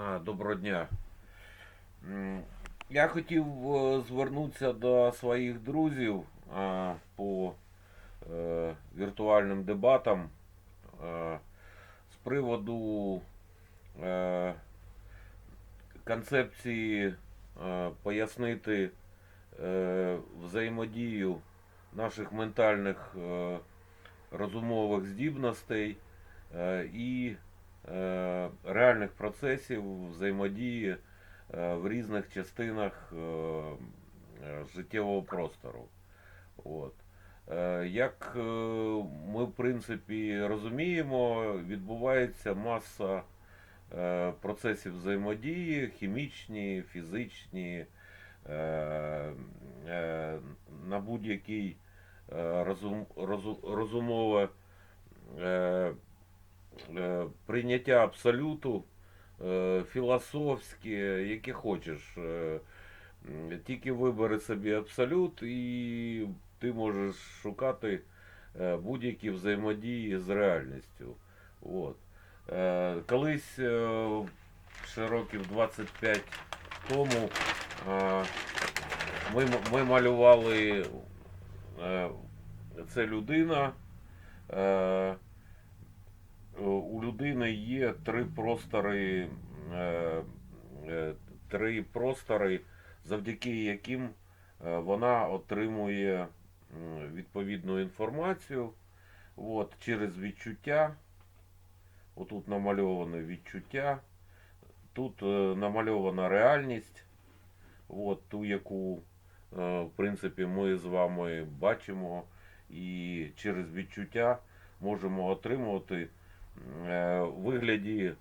Доброго дня. Я хотів е, звернутися до своїх друзів по е, віртуальним дебатам з приводу е, концепції пояснити взаємодію наших ментальних розумових здібностей і реальних процесів взаємодії е, в різних частинах е, е, життєвого простору. От. Е, Як е, ми, в принципі, розуміємо, відбувається маса е, процесів взаємодії, хімічні, фізичні, е, е, на будь-який е, розум, розумове е, е, прийняття абсолюту, е, філософське, яке хочеш. Е, Тільки вибери собі абсолют, і ти можеш шукати е, будь-які взаємодії з реальністю. От. Е, Колись, е, ще років 25 тому, е, ми, ми малювали е, це людина. Е, у людини є три простори, е, е, три простори, завдяки яким вона отримує відповідну інформацію. От, через відчуття. Отут намальоване відчуття, тут намальована реальність, от, ту, яку, в принципі, ми з вами бачимо, і через відчуття можемо отримувати е, в вигляді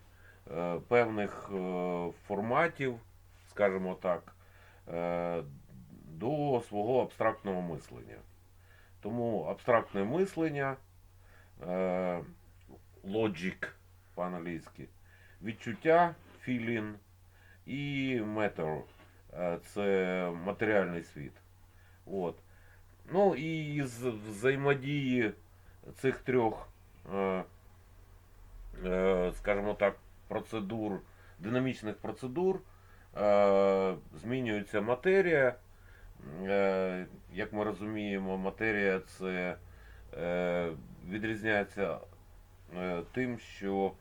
е, певних е, форматів, скажімо так, е, до свого абстрактного мислення. Тому абстрактне мислення, е, logic по-англійськи, відчуття, feeling і е, це матеріальний світ. От. Ну і з взаємодії цих трьох, е, е, скажімо так, процедур, динамічних процедур, е, змінюється матерія. Е, Як ми розуміємо, матерія це е, відрізняється е, тим, що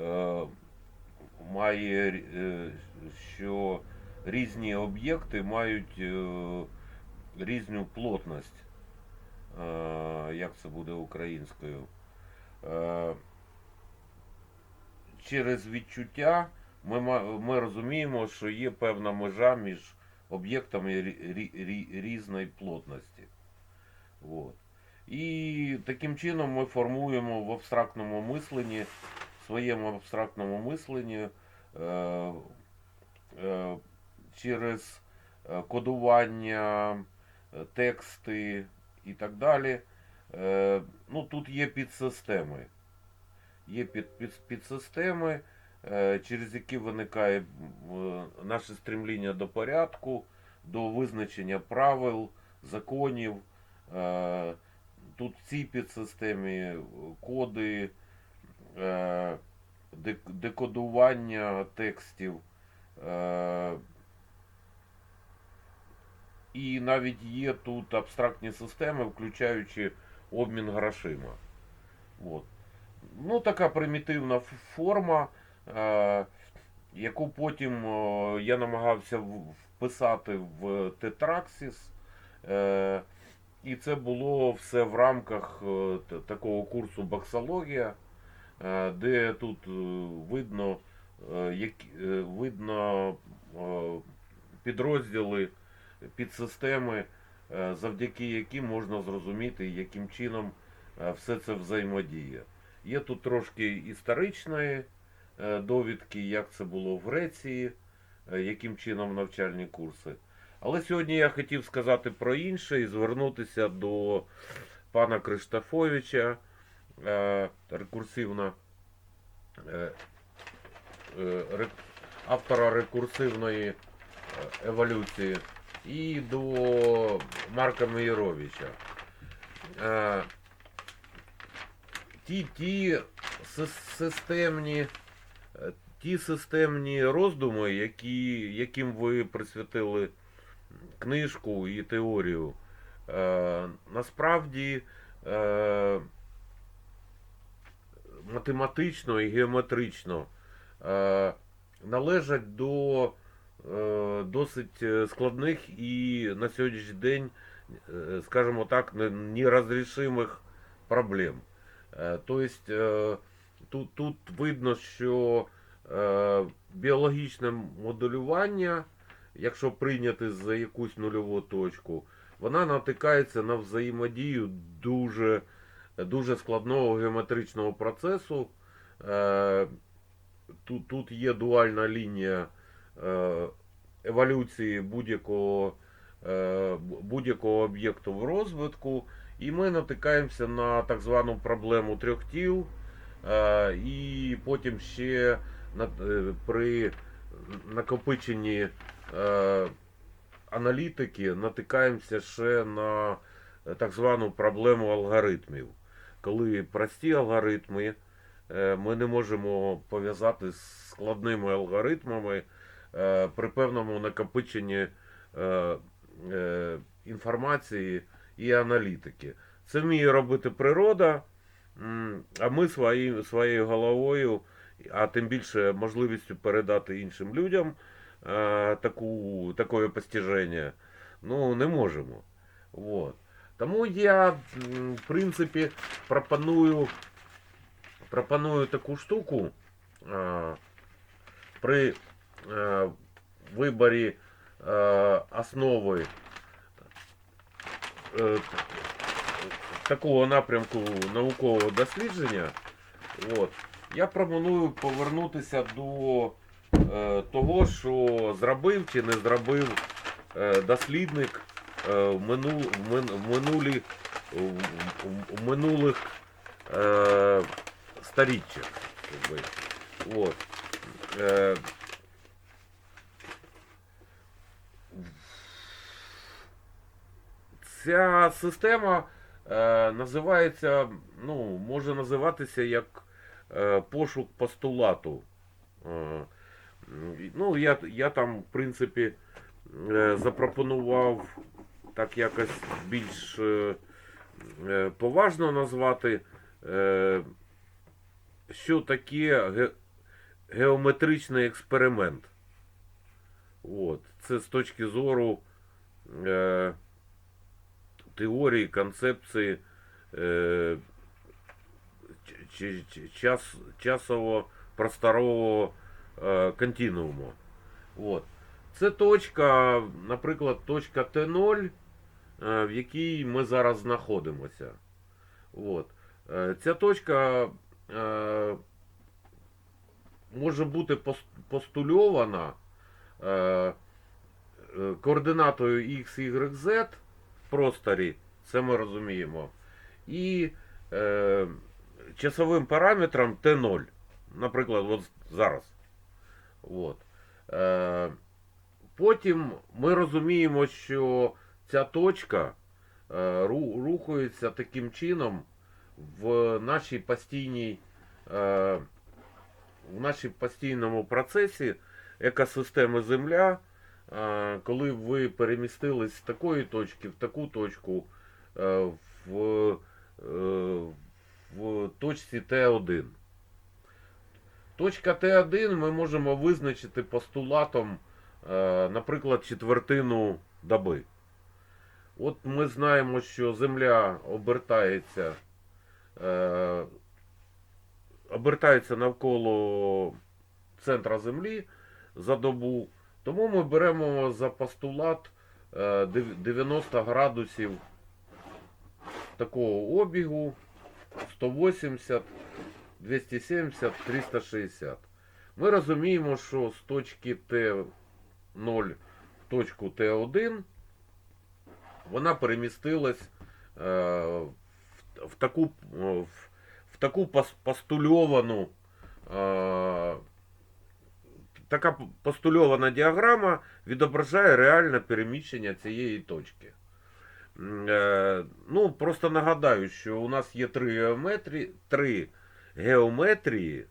е, має е, що різні об'єкти мають е, різну плотність. Е, Як це буде українською? Через відчуття ми, ми розуміємо, що є певна межа між об'єктами рі- рі- рі- різної плотності. От. І таким чином ми формуємо в абстрактному мисленні, в своєму абстрактному мисленні е, е, через е, кодування, е, тексти і так далі. Е, ну, тут є підсистеми. Є під, під, підсистеми, е, через які виникає е, наше стремління до порядку, до визначення правил, законів. Е, Тут в цій підсистемі коди, декодування текстів. І навіть є тут абстрактні системи, включаючи обмін грошима. От. Ну, така примітивна форма, е, яку потім е, я намагався вписати в Тетраксіс. Е, і це було все в рамках такого курсу баксологія, де тут видно, е, видно підрозділи, підсистеми, завдяки яким можна зрозуміти, яким чином все це взаємодіє. Є тут трошки історичної е, довідки, як це було в Греції, е, яким чином навчальні курси. Але сьогодні я хотів сказати про інше і звернутися до пана Криштафовича, е, рекурсивна, ре- автора рекурсивної еволюції, і до Марка Мейровича. Ті, ті системні е, ті системні роздуми, які, яким ви присвятили книжку і теорію, е, насправді е, математично і геометрично е, належать до е, досить складних і на сьогоднішній день, е, скажімо так, нерозрішимих проблем. Е, Тобто е, тут, тут видно, що е, біологічне моделювання, якщо прийняти за якусь нульову точку, вона натикається на взаємодію дуже, дуже складного геометричного процесу. Тут, тут є дуальна лінія еволюції будь-якого, будь-якого об'єкту в розвитку, і ми натикаємося на так звану проблему трьох тіл, е, і потім ще е, при накопиченні е, аналітики натикаємося ще на так звану проблему алгоритмів. Коли прості алгоритми ми не можемо пов'язати з складними алгоритмами при певному накопиченні інформації і аналітики. Це вміє робити природа, а ми свої, своєю головою, а тим більше можливістю передати іншим людям е, таку, таке постіження, ну, не можемо. Вот. Тому я, в принципі, пропоную, пропоную таку штуку е, при е, виборі е, основи такого напрямку наукового дослідження, от, я пропоную повернутися до е, того, що зробив чи не зробив е, дослідник е, в, мину, в, мин, в минулі, в, минулих е, сторіччях. От. Е, Ця система е, називається, ну, може називатися як е, пошук постулату. Е, ну, я, я там, в принципі, е, запропонував так якось більш е, е, поважно назвати, е, що таке ге, геометричний експеримент. От. Це з точки зору е, теорії, концепції е, ч- час, часово-просторового е, континууму. От. Це точка, наприклад, точка Т0, е, в якій ми зараз знаходимося. От. Е, Ця точка е, може бути постульована координатою X, Y, Z просторі, це ми розуміємо, і е, часовим параметром Т0. Наприклад, от зараз. От. Е, потім ми розуміємо, що ця точка е, ру- рухається таким чином в нашій постійній, е, в нашій постійному процесі екосистеми Земля, коли ви перемістились з такої точки в таку точку е, в, е, в точці Т1. Точка Т1 ми можемо визначити постулатом, е, наприклад, четвертину доби. От ми знаємо, що Земля обертається, обертається навколо центра Землі за добу. Тому ми беремо за постулат е, 90 градусів такого обігу 180, 270, 360. Ми розуміємо, що з точки Т0 в точку Т1 вона перемістилась е, в, таку, е, в таку постульовану е, така постульована діаграма відображає реальне переміщення цієї точки. Е, Ну, просто нагадаю, що у нас є три геометрії, три геометрії,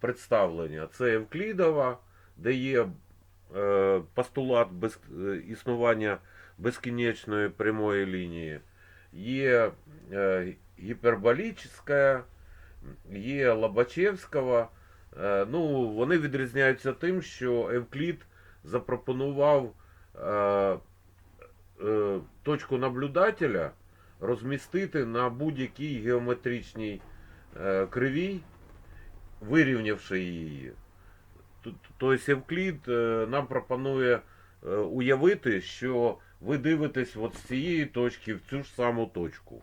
представлення. Це Евклідова, де є е, постулат без, е, існування безкінечної прямої лінії, є гіперболічна, є Лобачевського. Е, ну, вони відрізняються тим, що Евклід запропонував е, е, точку наблюдателя розмістити на будь-якій геометричній е, кривій, вирівнявши її. Тобто Евклід е, нам пропонує е, уявити, що ви дивитесь от з цієї точки в цю ж саму точку.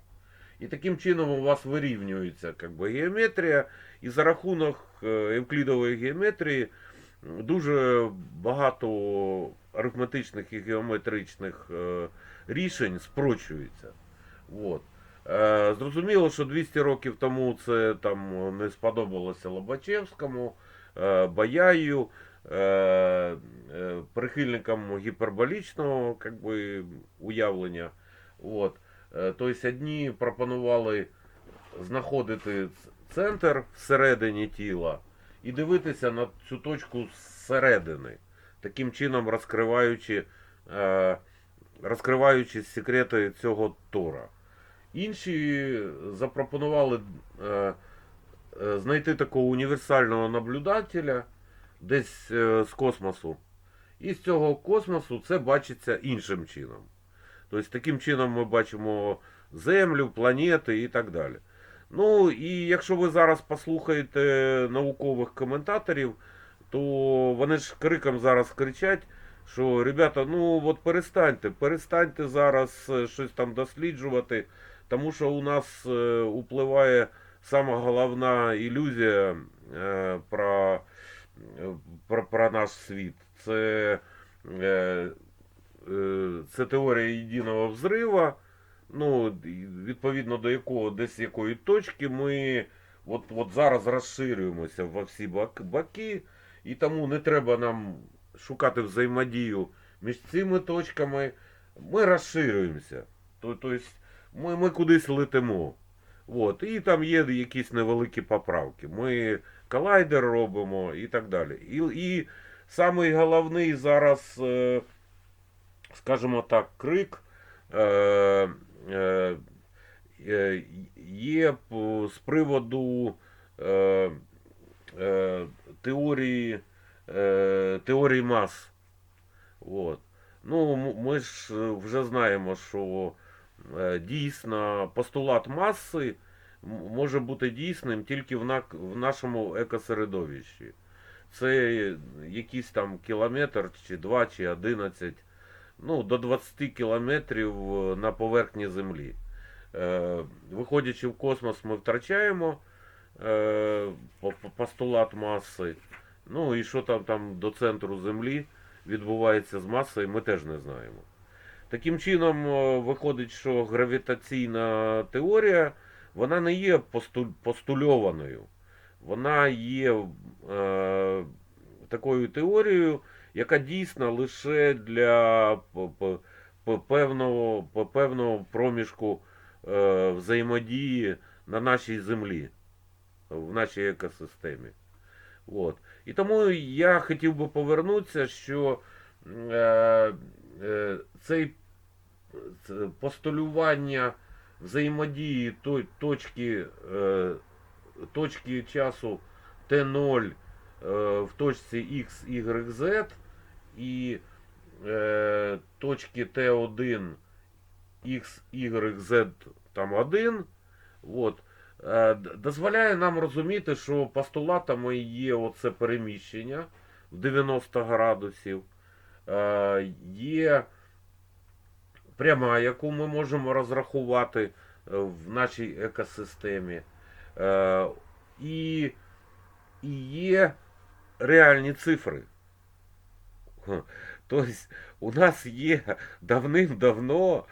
І таким чином у вас вирівнюється как би, геометрія, і за рахунок е, евклідової геометрії дуже багато арифметичних і геометричних е, рішень спрочується. От. Е, Зрозуміло, що 200 років тому це там не сподобалося Лобачевському, Баяю, прихильникам гіперболічного как би, уявлення. От. Е, Тобто одні пропонували знаходити центр всередині тіла і дивитися на цю точку зсередини, таким чином розкриваючи, е, розкриваючи секрети цього Тора. Інші запропонували е, знайти такого універсального наблюдателя десь з космосу. І з цього космосу це бачиться іншим чином. Тобто таким чином ми бачимо Землю, планети і так далі. Ну і якщо ви зараз послухаєте наукових коментаторів, то вони ж криком зараз кричать, що ребята, ну от перестаньте, перестаньте зараз е, щось там досліджувати, тому що у нас е, upливає сама головна ілюзія е, про, е, про, про наш світ. Це, е, е, це теорія єдиного взрива, ну, відповідно до якого десь якої точки ми от, от зараз розширюємося во всі боки, і тому не треба нам шукати взаємодію між цими точками. Ми розширюємося. Тобто ми, ми кудись летимо. От, і там є якісь невеликі поправки. Ми колайдер робимо і так далі. І, і самий головний зараз, е, скажімо так, крик е, е, е, є з приводу теорії, теорії мас. От. Ну, ми ж вже знаємо, що дійсно постулат маси може бути дійсним тільки в, на, в нашому екосередовищі. Це якийсь там кілометр, чи 2, чи 11, ну, до 20 кілометрів е, на поверхні Землі. Е, Виходячи в космос, ми втрачаємо е, по- по- постулат маси. Ну і що там, там до центру Землі відбувається з масою, ми теж не знаємо. Таким чином, виходить, що гравітаційна теорія вона не є постульованою. Вона є е, такою теорією, яка дійсна лише для певного, певного проміжку е, взаємодії на нашій землі, в нашій екосистемі. От. І тому я хотів би повернутися, що е, е, цей це постулювання взаємодії точки, точки часу Т0 е, в точці X, Y, Z і е, точки Т1 X, Y, Z там 1. От, е, дозволяє нам розуміти, що постулатами є оце переміщення в 90 градусів, е, є пряма, яку ми можемо розрахувати е, в нашій екосистемі. Е, І, і є реальні цифри. Тобто у нас є давним-давно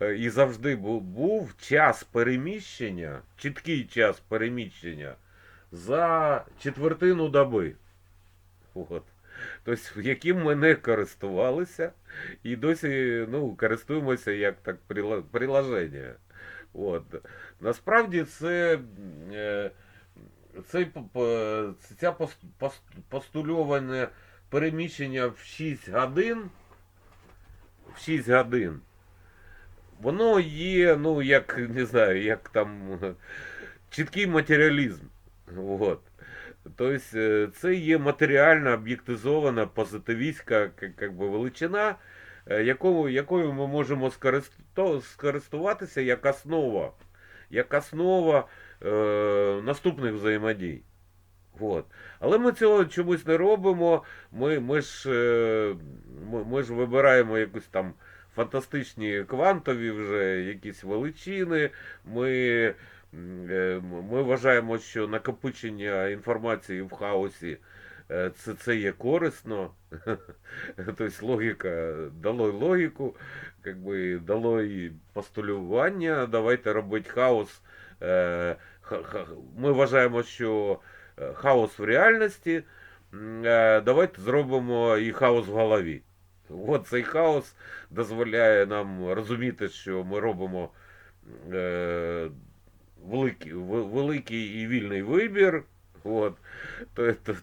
е, і завжди був час переміщення, чіткий час переміщення за четвертину доби. От. Тобто, яким ми не користувалися, і досі ну, користуємося як так приложення. От. Насправді це е, цей, ця пос- пос- постульоване переміщення в 6 годин, в 6 годин, воно є, ну, як, не знаю, як там чіткий матеріалізм. От. Тобто е, це є матеріальна, об'єктизована, позитивістська как би, величина, е, якою, якою ми можемо скористуватися як основа, як основа е, наступних взаємодій. От. Але ми цього чомусь не робимо. Ми, ми, ж, е, ми, ми ж вибираємо якусь там фантастичні квантові вже якісь величини. Ми, е, ми вважаємо, що накопичення інформації в хаосі е, це, це є корисно. Тобто логіка дало логіку, как би дало і постулювання, давайте робити хаос. Ха- ха- Ми вважаємо, що хаос в реальності. е, Давайте зробимо і хаос в голові. От цей хаос дозволяє нам розуміти, що ми робимо е, великий, великий і вільний вибір. От. То, то,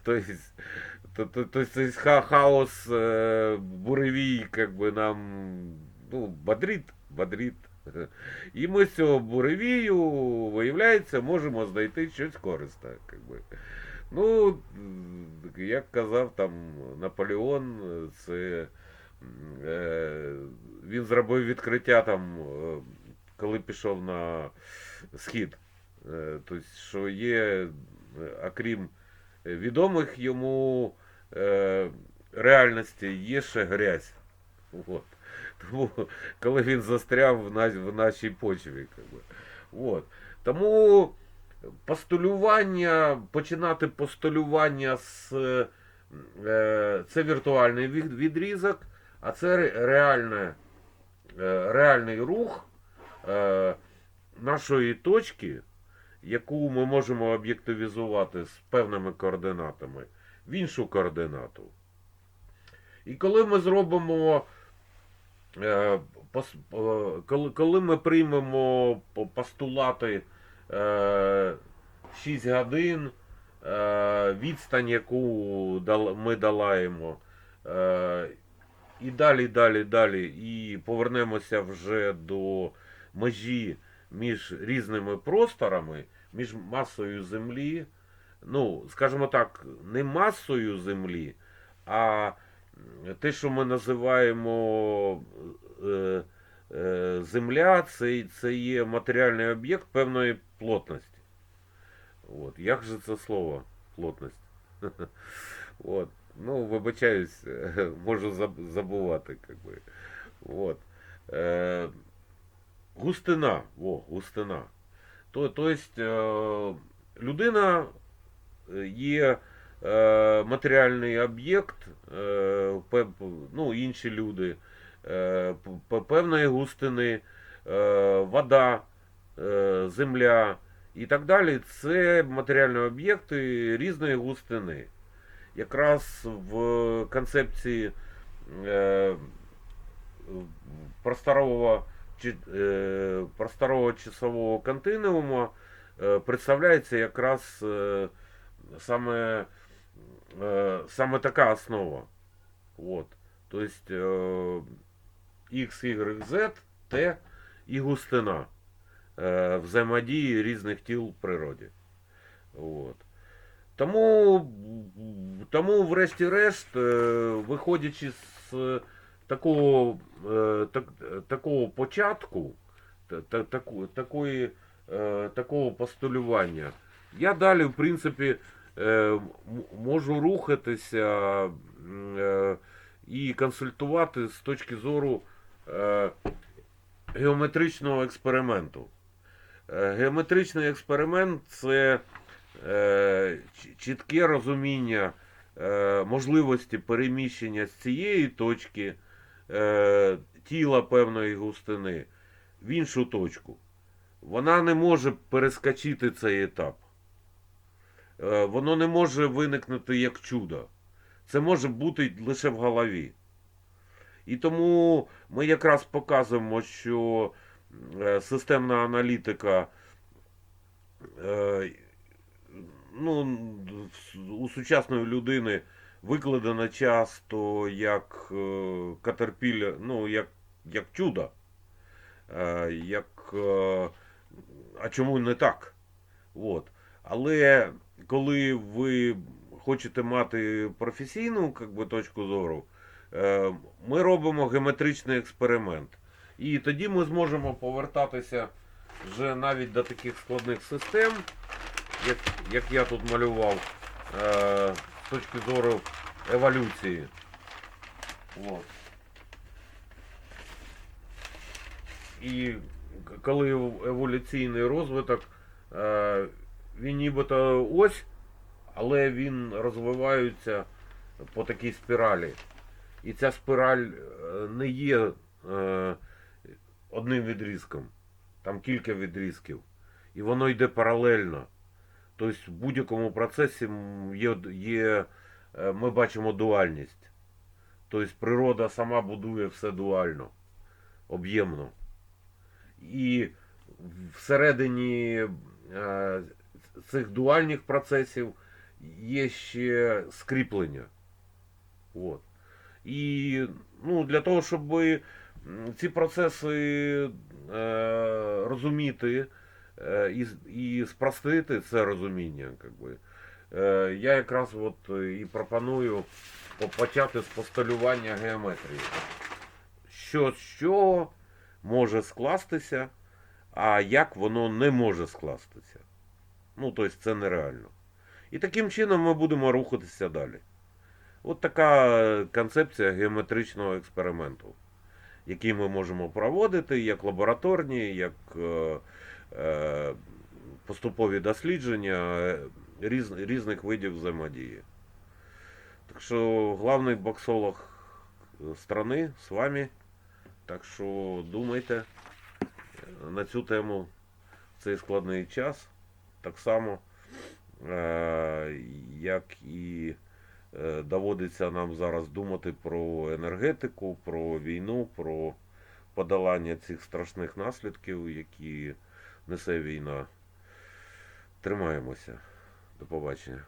то, то, ха- хаос буревій как бы нам ну, бодрит, бодрит. І ми з цього буревію, виявляється, можемо знайти щось корисне. Ну, як казав там Наполеон, це е, він зробив відкриття там, е, коли пішов на схід. Е, Тобто, що є, окрім відомих йому е, реальності, є ще грязь. От. Тому, коли він застряв в, нас, в нашій почві. От. Тому постулювання, починати постулювання з е, це віртуальний від- відрізок, а це реальне, е, реальний рух е, нашої точки, яку ми можемо об'єктивізувати з певними координатами в іншу координату. І коли ми зробимо, коли, коли ми приймемо постулати е, 6 годин, е, відстань, яку ми долаємо, е, і далі, далі, далі, і повернемося вже до межі між різними просторами, між масою Землі, ну, скажімо так, не масою Землі, а те, що ми називаємо е, е, Земля, це, це є матеріальний об'єкт певної плотності. От. Як же це слово плотність? От. Ну, вибачаюсь, можу забувати. Как би. От. Е, густина. Во, густина. То, то е, людина є е, матеріальний об'єкт, е, ну, інші люди, е, певної густини, е, вода, е, земля і так далі. Це матеріальні об'єкти різної густини. Якраз в концепції е, просторового, е, просторового часового континуума е, представляється якраз е, саме, е, саме така основа. От. Тобто е, X, Y, Z, T і густина е, взаємодії різних тіл в природі. От. Тому, тому врешті-решт, е, виходячи з такого, так, такого початку, та- та- таку- такої, такого постулювання, я далі, в принципі, можу рухатися е, і консультувати з точки зору е, геометричного експерименту. Е, Геометричний експеримент це е, чітке розуміння е, можливості переміщення з цієї точки е, тіла певної густини в іншу точку. Вона не може перескочити цей етап. Е, Воно не може виникнути як чудо. Це може бути лише в голові. І тому ми якраз показуємо, що е, системна аналітика е, ну, у сучасної людини викладено часто як катерпілля, ну, як, як чудо. Як, а чому не так? От. Але коли ви хочете мати професійну как би, точку зору, е, ми робимо геометричний експеримент. І тоді ми зможемо повертатися вже навіть до таких складних систем, як, як я тут малював, е, з точки зору еволюції. От. І коли еволюційний розвиток, е, він нібито ось, але він розвивається по такій спіралі. І ця спіраль е, не є е, одним відрізком. Там кілька відрізків. І воно йде паралельно. Тобто в будь-якому процесі є, є, е, ми бачимо дуальність. Тобто природа сама будує все дуально, об'ємно. І всередині е, цих дуальних процесів є ще скріплення. От. І ну, для того, щоб ці процеси е, розуміти е, і, і спростити це розуміння, как би, е, я якраз от і пропоную почати з постулювання геометрії. Що з чого може скластися, а як воно не може скластися. Ну, тобто це нереально. І таким чином ми будемо рухатися далі. От така концепція геометричного експерименту, який ми можемо проводити як лабораторні, як е, е, поступові дослідження е, різ, різних видів взаємодії. Так що главний боксолог страны з вами. Так що думайте е, на цю тему в цей складний час. Так само, е, як і е, доводиться нам зараз думати про енергетику, про війну, про подолання цих страшних наслідків, які несе війна. Тримаємося. До побачення.